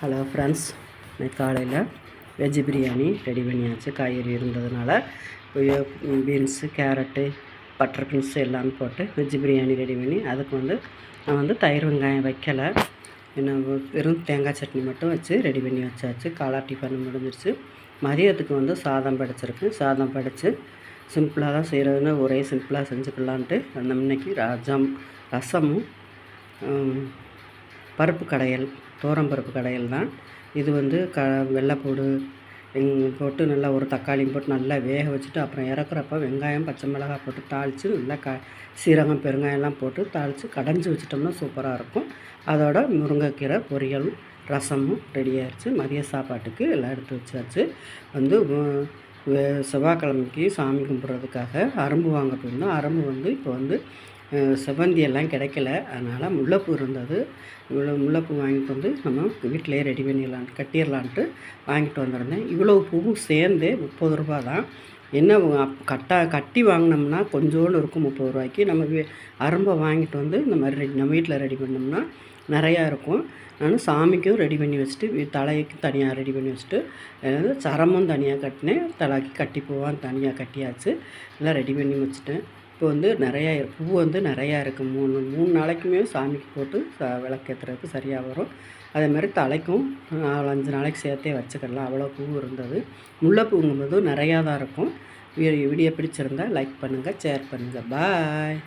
Hello friends இன்னைக்கு காலையில் veg biryani ready பண்ணியாச்சு. காய்கறி இருந்ததுனால பீன்ஸு கேரட்டு பட்டர் பீன்ஸ் எல்லாம் போட்டு வெஜ் பிரியாணி ரெடி பண்ணி அதுக்கு வந்து நான் வந்து தயிர் வெங்காயம் வைக்கலை. இன்னும் வெறும் தேங்காய் சட்னி மட்டும் வச்சு ரெடி பண்ணி வச்சாச்சு. காலா டிஃபன் முடிஞ்சிருச்சு. மதியத்துக்கு வந்து சாதம் படைச்சிருக்கு. சாதம் படைச்சு சிம்பிளாக தான் செய்கிறதுன்னு ஒரே சிம்பிளாக செஞ்சுக்கலான்ட்டு அந்த முன்னைக்கு ரசம் ரசமும் பருப்பு கடையல் தோரம் பருப்பு கடையல் தான். இது வந்து க வெள்ளைப்பூடு போட்டு நல்லா ஒரு தக்காளியும் போட்டு நல்லா வேக வச்சுட்டு அப்புறம் இறக்குறப்ப வெங்காயம் பச்சை மிளகாய் போட்டு தாளித்து நல்லா க சீரகம் பெருங்காயம்லாம் போட்டு தாளித்து கடைஞ்சி வச்சிட்டோம்னா சூப்பராக இருக்கும். அதோட முருங்கைக்கீரை பொரியல் ரசமும் ரெடி ஆயிடுச்சு மதிய சாப்பாட்டுக்கு எல்லாம் எடுத்து வச்சாச்சு. வந்து செவ்வாய்க்கிழமைக்கு சாமி கும்பிட்றதுக்காக அரும்பு வாங்க போயிருந்தோம். அரும்பு வந்து இப்போ வந்து செவ்வந்தி எல்லாம் கிடைக்கல. அதனால் முல்லைப்பூ இருந்தது. இவ்வளோ முல்லைப்பூ வாங்கிட்டு வந்து நம்ம வீட்டிலேயே ரெடி பண்ணிடலான் கட்டிடலான்ட்டு வாங்கிட்டு வந்திருந்தேன். இவ்வளோ பூவும் சேர்ந்தே முப்பது ரூபா தான். என்ன கட்டா கட்டி வாங்கினோம்னா கொஞ்சோண்டு இருக்கும் முப்பது ரூபாய்க்கு. நம்ம வீ அரும்பை வாங்கிட்டு வந்து இந்த மாதிரி ரெடி நம்ம வீட்டில் ரெடி பண்ணோம்னா நிறையா இருக்கும். நான் சாமிக்கும் ரெடி பண்ணி வச்சுட்டு தலைக்கும் தலைக்கு தனியாக ரெடி பண்ணி வச்சுட்டு அதாவது சரமும் தனியாக கட்டினேன். தலைக்கு கட்டி போவான் தனியாக கட்டியாச்சு. எல்லாம் ரெடி பண்ணி வச்சுட்டேன். இப்போ வந்து நிறையா இரு- பூ வந்து நிறையா இருக்குது மூணு மூணு நாளைக்குமே சாமிக்கு போட்டு ச விளக்கேற்றுறதுக்கு சரியாக வரும். அதே மாதிரி தலைக்கும் நாலு அஞ்சு நாளைக்கு சேர்த்தே வச்சுக்கிடலாம் அவ்வளோ பூ இருந்தது. முல்லைப்பூங்கும்போது நிறையா தான் இருக்கும். வீடியோ வீடியோ பிடிச்சிருந்தா லைக் பண்ணுங்கள் ஷேர் பண்ணுங்கள் பாய்.